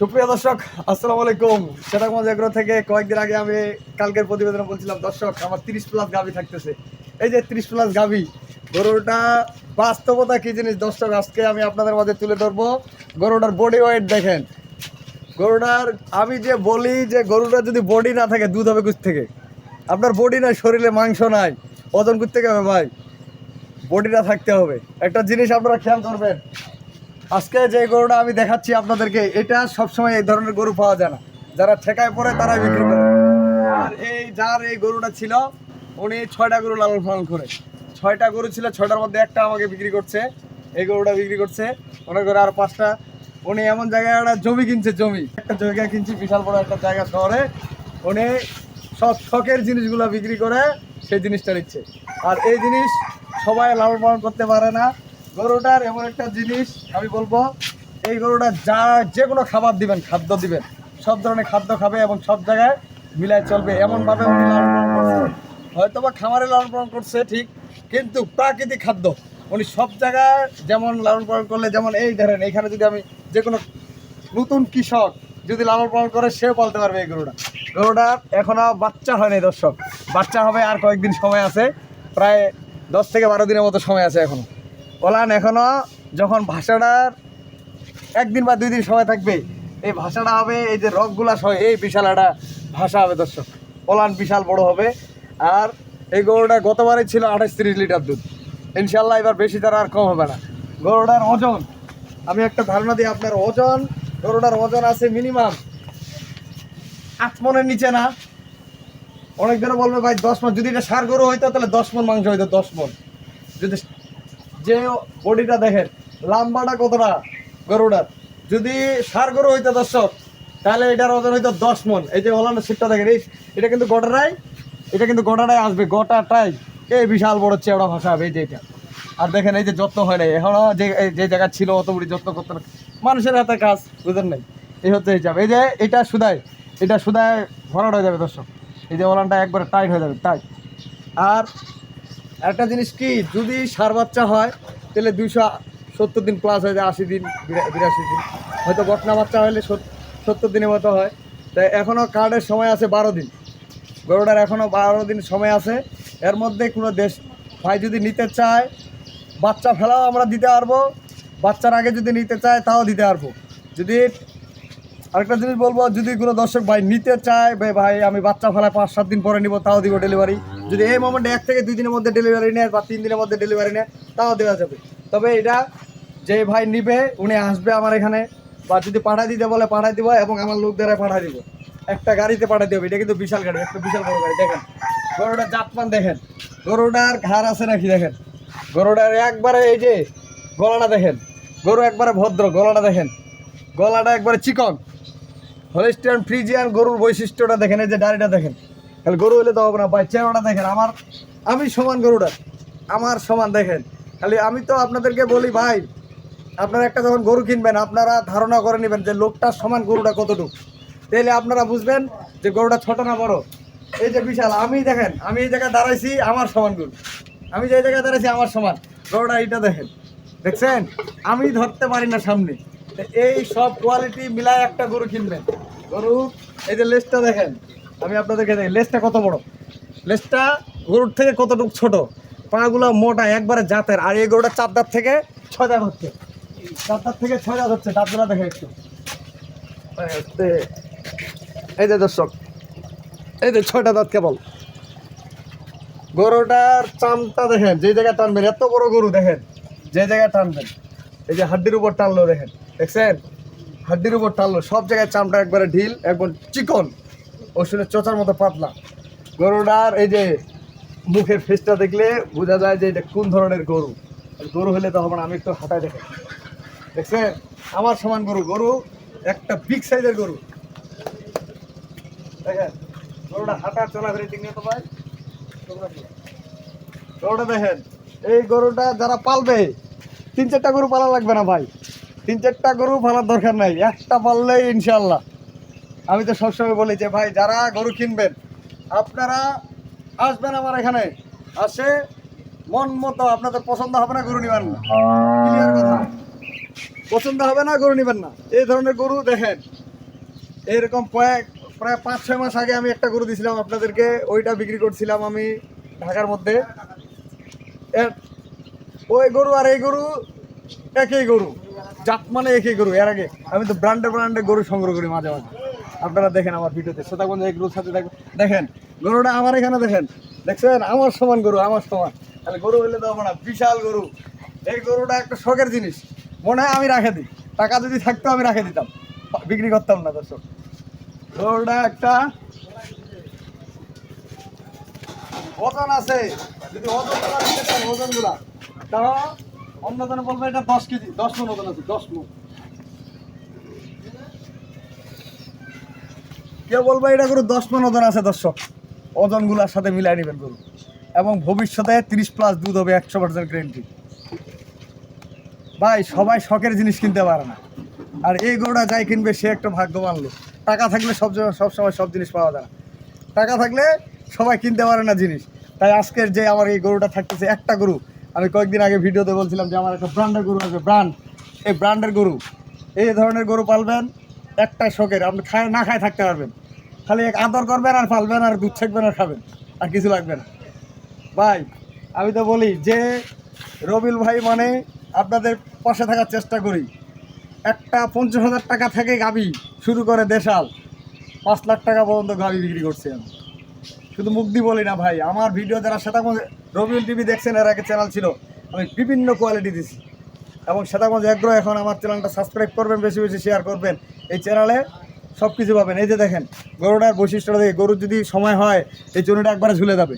সুপ্রিয় দর্শক, আসসালামু আলাইকুম। সেটাগঞ্জ এগ্রো থেকে কয়েকদিন আগে আমি কালকের প্রতিবেদনে বলছিলাম, দর্শক, আমার তিরিশ প্লাস গাভি থাকতেছে। এই যে তিরিশ প্লাস গাভি, গরুটা বাস্তবতা কি জিনিস? দর্শক, আজকে আমি আপনাদের মাঝে তুলে ধরবো গরুটার বডি ওয়েট দেখেন। গরুটার, আমি যে বলি যে গরুটার যদি বডি না থাকে, দুধ হবে কুচ থেকে? আপনার বডি নাই, শরীরে মাংস নাই, ওজন করতে হবে ভাই? বডিটা থাকতে হবে। একটা জিনিস আপনারা খেয়াল করবেন আজকে যে গরুটা আমি দেখাচ্ছি আপনাদেরকে, এটা সবসময় এই ধরনের গরু পাওয়া যায় না। যারা ঠেকায় পড়ে তারা বিক্রি করে। আর এই যার এই গরুটা ছিল, উনি ছয়টা গরু লালন পালন করে। ছয়টা গরু ছিল, ছয়টার মধ্যে একটা আমাকে বিক্রি করছে। এই গরুটা বিক্রি করছে। মনে করে আর পাঁচটা। উনি এমন জায়গায় একটা জমি কিনছে, জমি। একটা জায়গা কিনছি, বিশাল বড় একটা জায়গা শহরে। উনি সব শখের জিনিসগুলো বিক্রি করে সেই জিনিসটা নিচ্ছে। আর এই জিনিস সবাই লালন পালন করতে পারে না। গরুটার এমন একটা জিনিস আমি বলব, এই গরুটা যা যে কোনো খাবার দিবেন, খাদ্য দিবেন, সব ধরনের খাদ্য খাবে এবং সব জায়গায় মিলায় চলবে, এমনভাবে উনি লালন পালন হয়তো বা খামারে লালন পালন করছে, ঠিক, কিন্তু প্রাকৃতিক খাদ্য। উনি সব জায়গায় যেমন লালন পালন করলে, যেমন এই ধরেন, এখানে যদি আমি যে কোনো নতুন কৃষক যদি লালন পালন করে, সেও পালতে পারবে এই গরুটা। গরুটার এখনও বাচ্চা হয়নি দর্শক। বাচ্চা হবে আর কয়েকদিন সময় আছে, প্রায় দশ থেকে বারো দিনের মতো সময় আছে এখনও। ওলান এখনও, যখন ভাষাটার একদিন বা দুই দিন সময় থাকবে, এই ভাষাটা হবে এই যে রকগুলা সহ, এই বিশাল একটা ভাষা হবে দর্শক। ওলান বিশাল বড় হবে। আর এই গরুটা গতবারে ছিল আঠাশ তিরিশ লিটার দুধ। ইনশাল্লাহ এবার বেশি তার আর কম হবে না। গরুটার ওজন, আমি একটা ধারণা দিই, আপনার ওজন, গরুটার ওজন আছে মিনিমাম আট মনের নিচে না। অনেক বলবে, ভাই, দশ মন, যদি এটা সার গরু হইতো, তাহলে দশ মন মাংস হইতো, দশ মন। যদি যে বডিটা দেখেন, লাম্বাটা কতটা গরুটার? যদি সার গরু হইতো দর্শক, তাহলে এটার ওজন হইতো দশ মন। এই যে হলানোর সিটটা দেখেন, এই এটা কিন্তু গোটাটাই এটা কিন্তু গোটাটাই আসবে, গোটাটাই। এই বিশাল বড় চেওড়া ভাষা হবে এই যে এটা। আর দেখেন, এই যে যত্ন হয় নাই। এখনও যে যে জায়গা ছিল, অত বড়ি যত্ন করতো না মানুষের হাতে কাজ, বুঝেন নাই? এই হচ্ছে হিসাব। এই যে এটা সুদায় এটা সুদায় ভরাট হয়ে যাবে দর্শক। এই যে ওলানটা একবারে টাইট হয়ে যাবে টাইট আর একটা জিনিস কি, যদি সার বাচ্চা হয়, তাহলে দুইশো সত্তর দিন প্লাস হয়ে যায়, আশি দিন, বিরা- বিরাশি দিন। হয়তো বটনা বাচ্চা হলে সত্তর দিনের মতো হয়। তাই এখনও কার্ডের সময় আছে বারো দিন। গরুটার এখনও বারো দিন সময় আছে। এর মধ্যে কোনো দেশ ভাই যদি নিতে চায়, বাচ্চা ফেলাও আমরা দিতে পারব। বাচ্চার আগে যদি নিতে চায়, তাও দিতে পারব। যদি আরেকটা জিনিস বলব, যদি কোনো দর্শক ভাই নিতে চায়, ভাই আমি বাচ্চা ফেলায় পাঁচ সাত দিন পরে নিব, তাও দিব ডেলিভারি যদি এই মোমেন্টে এক থেকে দুই দিনের মধ্যে ডেলিভারি নেয় বা তিন দিনের মধ্যে ডেলিভারি নেয়, তাও দেওয়া যাবে। তবে এটা যে ভাই নিবে, উনি আসবে আমার এখানে, বা যদি পাঠাই দিতে বলে পাঠাই দিব এবং আমার লোক দ্বারা পাঠাই দিব। একটা গাড়িতে পাঠাই দেবে, এটা কিন্তু বিশাল গাড়ি, একটা বিশাল বড় গাড়ি, দেখেন। গরুটার জাতমান দেখেন। গরুটার ঘাড় আছে নাকি দেখেন? গরুটার একবারে এই যে গলাটা দেখেন। গরু একবারে ভদ্র, গলাটা দেখেন। গলাটা একবারে চিকন। হলিস্টিয়ান ফ্রিজিয়ান গরুর বৈশিষ্ট্যটা দেখেন, এই যে ডাড়িটা দেখেন। তাহলে গরু হলে তো হবে না। ভাই, চেহারাটা দেখেন, আমার আমি সমান গরুটা। আমার সমান দেখেন। খালি আমি তো আপনাদেরকে বলি, ভাই, আপনারা একটা যখন গরু কিনবেন, আপনারা ধারণা করে নেবেন যে লোকটার সমান গরুটা কতটুকু। তাহলে আপনারা বুঝবেন যে গরুটা ছোট না বড়। এই যে বিশাল, আমি দেখেন, আমি এই জায়গায় দাঁড়াইছি, আমার সমান গরু। আমি যে জায়গায় দাঁড়াইছি, আমার সমান। গরুটা এইটা দেখেন। দেখছেন? আমি ধরতে পারি না সামনে। এই সব কোয়ালিটি মিলায় একটা গরু কিনবেন। গরু, এই যে লেজটা দেখেন। আমি আপনাদেরকে দেখি লেজটা কত বড়? লেজটা গরুর থেকে কতটুকু ছোট? পাগুলো মোটা, একবারে জাতের। আর এই গরুটা চার দাঁত থেকে ছয় দাঁত হচ্ছে। চার দাঁত থেকে ছয় দাঁত হচ্ছে। দাঁতগুলো দেখে একটু। এই যে- দর্শক, এই যে ছয়টা দাঁত কেবল। গরুটার চামটা দেখেন, যে জায়গায় টানবেন, এত বড় গরু দেখেন, যে জায়গায় টানবেন। এই যে হাড্ডির উপর টানলো দেখেন। দেখছেন? হাড্ডির উপর টানলো। সব জায়গায় চামটা একবারে ঢিল একবার চিকন। ওষুধের চোচার মতো পাতলা। গরুটার এই যে মুখের ফেসটা দেখলে বোঝা যায় যে এটা কোন ধরনের গরু। গরু হলে তো হবে না, আমি একটু হাঁটায় দেখে দেখছেন? আমার সমান গরু গরু একটা বিগ সাইজের গরু। দেখেন, গরুটা হাঁটা চলাফেরি দিক নিয়ে তো ভাই গরুটা দেখেন, এই গরুটা যারা পালবে, তিন চারটা গরু পালা লাগবে না ভাই। তিন চারটা গরু পালার দরকার নাই, একটা পাললেই ইনশাল্লাহ আমি তো সবসময় বলি যে, ভাই, যারা গরু কিনবেন, আপনারা আসবেন আমার এখানে। আসে মন মতো আপনাদের পছন্দ হবে না, গরু নিবেন না। পছন্দ হবে না, গরু নেবেন না। এই ধরনের গরু দেখেন এইরকম কয়েক, প্রায় পাঁচ, ছয় মাস আগে আমি একটা গরু দিয়েছিলাম আপনাদেরকে, ওইটা বিক্রি করছিলাম আমি ঢাকার মধ্যে। ওই গরু আর এই গরু একই গরু। জাত মানে একই গরু, এর আগে। আমি তো ব্র্যান্ডে ব্র্যান্ডে গরু সংগ্রহ করি মাঝে মাঝে। আপনারা দেখেন আমার ভিডিওতে। সীতাগঞ্জ এই গরুর সাথে দেখেন দেখেন, গরুটা আমার এখানে দেখেন। দেখছেন? আমার সমান গরু, আমার সমান। তাহলে গরু হইলে দেবো না, বিশাল গরু। এই গরুটা একটা শখের জিনিস। মনে হয় আমি রাখে দিই। টাকা যদি থাকতো আমি রাখে দিতাম। বিক্রি করতাম না, দর্শক। গরুটা একটা ওজন আছে। যদি ওজন ওজনগুলা তাও অন্য জনে বলবে এটা দশ কেজি, দশ মন ওজন আছে, দশ মন। কেউ বলবে, এটা গরু দশ মন ওজন আছে দর্শক। ওজনগুলার সাথে মিলাই নেবেন গরু। এবং ভবিষ্যতে তিরিশ প্লাস দুধ হবে, একশো পার্সেন্ট গ্যারেন্টি ভাই, সবাই শখের জিনিস কিনতে পারে না। আর এই গরুটা যাই কিনবে, সে একটা ভাগ্যবান লোক। টাকা থাকলে সব সব সময় সব জিনিস পাওয়া যায় না। টাকা থাকলে সবাই কিনতে পারে না জিনিস। তাই আজকের যে আমার এই গরুটা থাকতেছে একটা গরু, আমি কয়েকদিন আগে ভিডিওতে বলছিলাম যে আমার একটা ব্র্যান্ডের গরু আছে, ব্র্যান্ড। এই ব্র্যান্ডের গরু। এই ধরনের গরু পালবেন একটা শখের আপনি খায়, না খায় থাকতে পারবেন। খালি এক আদর করবেন আর ফালবেন আর দুধ ছাকবেন আর খাবেন, আর কিছু লাগবে না। ভাই, আমি তো বলি, যে রবিল ভাই মানে আপনাদের পাশে থাকার চেষ্টা করি। একটা পঞ্চাশ হাজার টাকা থেকে গাবি শুরু করে দেশাল। পাঁচ লাখ টাকা পর্যন্ত গাবি বিক্রি করছি আমি। শুধু দিয়ে বলি না ভাই, আমার ভিডিও যারা সেটাগঞ্জ রবিউল টিভি দেখছেন, এর আগে চ্যানেল ছিল, আমি বিভিন্ন কোয়ালিটি দিছি। এবং সেটাগঞ্জ এগ্রো এখন আমার চ্যানেলটা সাবস্ক্রাইব করবেন, বেশি বেশি শেয়ার করবেন, এই চ্যানেলে সব কিছু পাবেন। এই যে দেখেন, গরুটার বৈশিষ্ট্যটা দেখে, গরুর যদি সময় হয়, এই জন্যটা একবারে ঝুলে যাবে।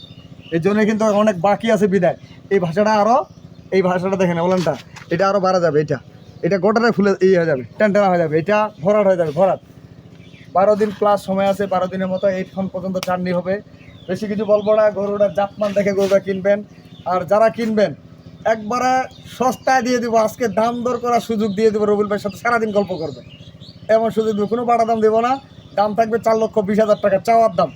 এই জন্য কিন্তু অনেক বাকি আছে বিদায়। এই ভাষাটা আরও এই ভাষাটা দেখেন ওলানটা এটা আরও বাড়া যাবে, এটা। এটা গোটাটা ফুলে ইয়ে হয়ে যাবে টেনটেনা হয়ে যাবে, এটা ভরাট হয়ে যাবে, ভরাট। বারো দিন প্লাস সময় আছে, বারো দিনের মতো এইখান পর্যন্ত চাননি হবে। বেশি কিছু বলব না, গরুটার জাতমান দেখে গরুটা কিনবেন। আর যারা কিনবেন একবারে সস্তায় দিয়ে দেবো, আজকে দাম দর করার সুযোগ দিয়ে দেবো রবিল ভাইয়ের সাথে, সারাদিন গল্প করবে। এমন সুযোগ দেবো, কোনো বাড়া দাম দেবো না, দাম থাকবে চার লক্ষ বিশ হাজার টাকা, চাওয়ার দাম।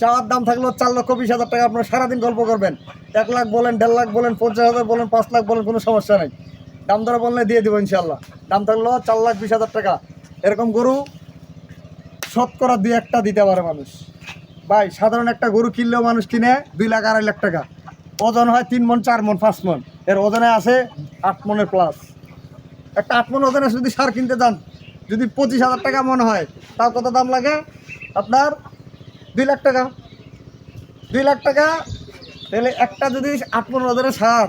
চাওয়ার দাম থাকলেও চার লক্ষ বিশ হাজার টাকা আপনারা সারাদিন গল্প করবেন। এক লাখ বলেন, দেড় লাখ বলেন, পঞ্চাশ হাজার বলেন, পাঁচ লাখ বলেন, কোনো সমস্যা নেই। দাম দরে বললে দিয়ে দেবো ইনশাল্লাহ দাম থাকলেও চার লাখ বিশ হাজার টাকা। এরকম গরু শতকরা দুই একটা দিতে পারে মানুষ। ভাই, সাধারণ একটা গরু কিনলেও মানুষ কিনে দুই লাখ আড়াই লাখ টাকা। ওজন হয় তিন মন, চার মন, পাঁচ মন। এর ওজনে আছে আট মনের প্লাস একটা আট মন ওজনে যদি সার কিনতে যান, যদি পঁচিশ হাজার টাকা মনে হয়, তাও কত দাম লাগে? আপনার দুই লাখ টাকা। দুই লাখ টাকা, তাহলে একটা যদি আট মন ওজনের সার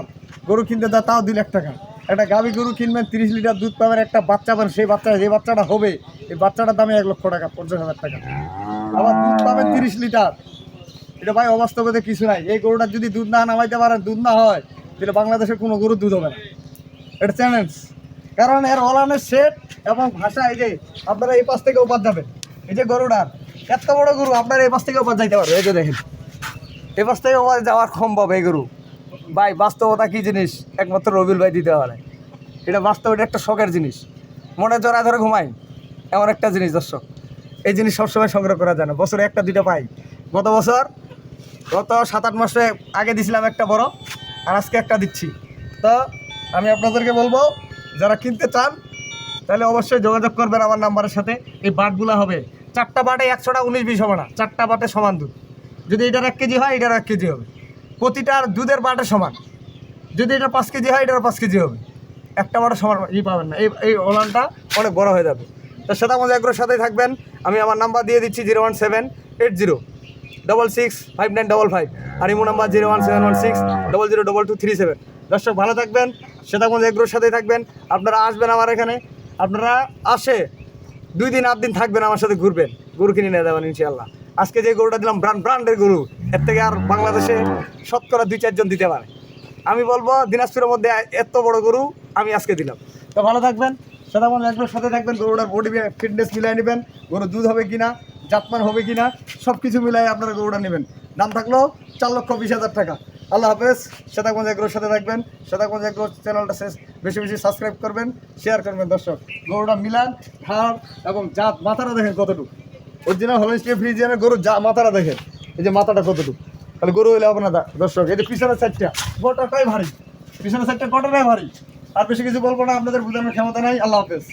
গরু কিনতে দেয় তাও দুই লাখ টাকা। একটা গাভী গরু কিনবেন, তিরিশ লিটার দুধ পাবেন, একটা বাচ্চা পাবেন, সেই বাচ্চা যে বাচ্চাটা হবে, এই বাচ্চাটার দামে এক লক্ষ টাকা, পঞ্চাশ হাজার টাকা। আবার দুধ পাবেন তিরিশ লিটার। এটা ভাই অবাস্তবতে কিছু নাই। এই গরুটার যদি দুধ না নামাইতে পারেন, দুধ না হয়, তাহলে বাংলাদেশের কোনো গরুর দুধ হবে না। এটা চ্যালেঞ্জ কারণ এর অলানের সেট এবং ভাষা, এই যে আপনারা এই পাশ থেকে ওপার যাবেন, এই যে গরুটার, এত বড় গরু, আপনারা এই পাশ থেকে ওপার যাইতে পারবে এই যে দেখেন। এই পাশ থেকে ওপার যাওয়ার সম্ভব এই গরু। ভাই, বাস্তবতা কী জিনিস? একমাত্র রবিল ভাই দিতে পারে। এটা বাস্তব, এটা একটা শখের জিনিস। মনে জড়ায় ধরে ঘুমাই। এমন একটা জিনিস, দর্শক। এই জিনিস সবসময় সংগ্রহ করা যায় না। বছরে একটা, দুইটা পাই। গত বছর গত সাত আট মাসে আগে দিছিলাম একটা বড়, আর আজকে একটা দিচ্ছি। তো আমি আপনাদেরকে বলব, যারা কিনতে চান, তাহলে অবশ্যই যোগাযোগ করবেন আমার নাম্বারের সাথে। এই বাটগুলো হবে। চারটা বাটে একশোটা উনিশ, বিশ হবে না। চারটা বাটে সমান দুধ। যদি এটার এক কেজি হয়, এটার এক কেজি হবে। প্রতিটার দুধের বাটে সমান। যদি এটা পাঁচ কেজি হয় এটার পাঁচ কেজি হবে। একটা বাটে সমান ই পাবেন না। এই এই ওলানটা অনেক বড় হয়ে যাবে। তো সেটা আমাদের এগুলোর সাথেই থাকবেন। আমি আমার নাম্বার দিয়ে দিচ্ছি zero one seven eight zero. Double six five nine double five আর imo number zero one seven one six double zero double two three seven দর্শক, ভালো থাকবেন সেটাগঞ্জ এগ্রোর সাথেই থাকবেন। আপনারা আসবেন আমার এখানে। আপনারা আসে দুই দিন, আট দিন থাকবেন আমার সাথে ঘুরবেন। গরু কিনে নিয়ে যাবেন ইনশাল্লাহ আজকে যে গরুটা দিলাম ব্র্যান্ড ব্র্যান্ডের গরু, এর থেকে আর বাংলাদেশে শতকরা দুই চারজন দিতে পারে। আমি বলব, দিনাজপুরের মধ্যে এত বড় গরু আমি আজকে দিলাম। তো ভালো থাকবেন সেটাগঞ্জ এগ্রোর সাথে থাকবেন, গরুটার বডি ফিটনেস মিলাই নেবেন গরু দুধ হবে কিনা জাতমান হবে কি না সব কিছু মিলাই আপনারা গরুটা নেবেন। দাম থাকল চার লক্ষ বিশ হাজার টাকা। আল্লাহ হাফেজ সেতাগঞ্জ এগ্রোর সাথে থাকবেন। সেতাগঞ্জ এগ্রো চ্যানেলটা শেষ। বেশি বেশি সাবস্ক্রাইব করবেন শেয়ার করবেন দর্শক। গরুটা মিলান, হাড় এবং জাত মাথাটা দেখেন কতটুকু। অরিজিনাল হলিস্টিয়া ফ্রিজিয়ানের গরুর যা মাথাটা দেখেন, এই যে মাথাটা কতটুকু। তাহলে গরু হইলে হবে না দর্শক, এই যে পিছনের সাইডটা গোটাটাই ভারী। পিছনের সাইডটা গোটাটাই ভারী। আর বেশি কিছু বলব না, আপনাদের বোঝানোর ক্ষমতা নাই। আল্লাহ হাফেজ।